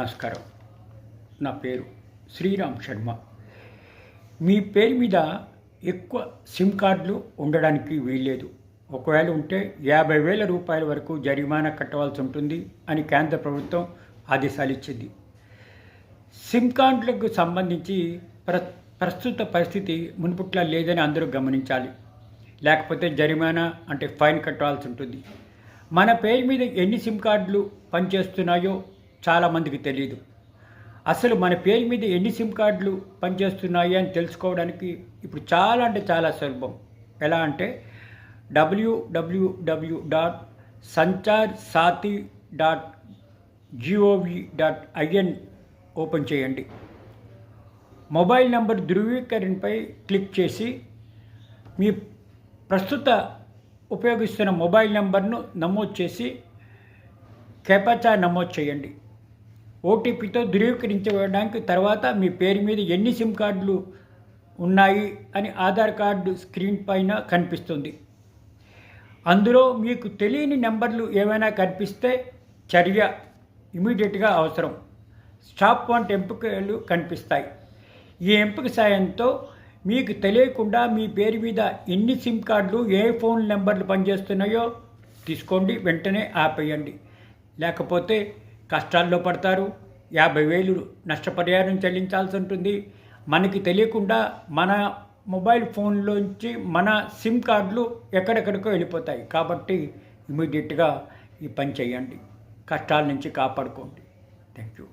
నమస్కారం. నా పేరు శ్రీరామ్ శర్మ. మీ పేరు మీద ఎక్కువ సిమ్ కార్డులు ఉండడానికి వీల్లేదు. ఒకవేళ ఉంటే యాభై వేల రూపాయల వరకు జరిమానా కట్టవలసి ఉంటుంది అని కేంద్ర ప్రభుత్వం ఆదేశాలు ఇచ్చింది. సిమ్ కార్డులకు సంబంధించి ప్ర ప్రస్తుత పరిస్థితి మునుపుట్లా లేదని అందరూ గమనించాలి. లేకపోతే జరిమానా అంటే ఫైన్ కట్టవలసి ఉంటుంది. మన పేరు మీద ఎన్ని సిమ్ కార్డులు పనిచేస్తున్నాయో చాలామందికి తెలియదు అసలు మన పేరు మీద ఎన్ని సిమ్ కార్డులు పనిచేస్తున్నాయి అని తెలుసుకోవడానికి ఇప్పుడు చాలా అంటే చాలా సులభం. ఎలా అంటే W W W dot Sanchar Saathi dot G O V dot I N open చేయండి. మొబైల్ నంబర్ ధృవీకరణపై క్లిక్ చేసి మీ ప్రస్తుత ఉపయోగిస్తున్న మొబైల్ నంబర్ను నమోదు చేసి కెపచా నమోదు చేయండి. ఓటీపీతో ధృవీకరించడానికి తర్వాత మీ పేరు మీద ఎన్ని సిమ్ కార్డులు ఉన్నాయి అని ఆధార్ కార్డు స్క్రీన్ పైన కనిపిస్తుంది. అందులో మీకు తెలియని నెంబర్లు ఏమైనా కనిపిస్తే చర్య ఇమీడియట్గా అవసరం. స్టాప్ వంటి ఎంపికలు కనిపిస్తాయి. ఈ ఎంపిక సాయంతో మీకు తెలియకుండా మీ పేరు మీద ఎన్ని సిమ్ కార్డులు ఏ ఫోన్ నెంబర్లు పనిచేస్తున్నాయో తీసుకోండి వెంటనే ఆపేయండి. లేకపోతే కష్టాల్లో పడతారు. యాభై వేలు నష్టపరిహారం చెల్లించాల్సి ఉంటుంది. మనకి తెలియకుండా మన మొబైల్ ఫోన్లోంచి మన సిమ్ కార్డులు ఎక్కడెక్కడికో వెళ్ళిపోతాయి. కాబట్టి ఇమీడియట్గా ఈ పని చేయండి. కష్టాల నుంచి కాపాడుకోండి. Thank you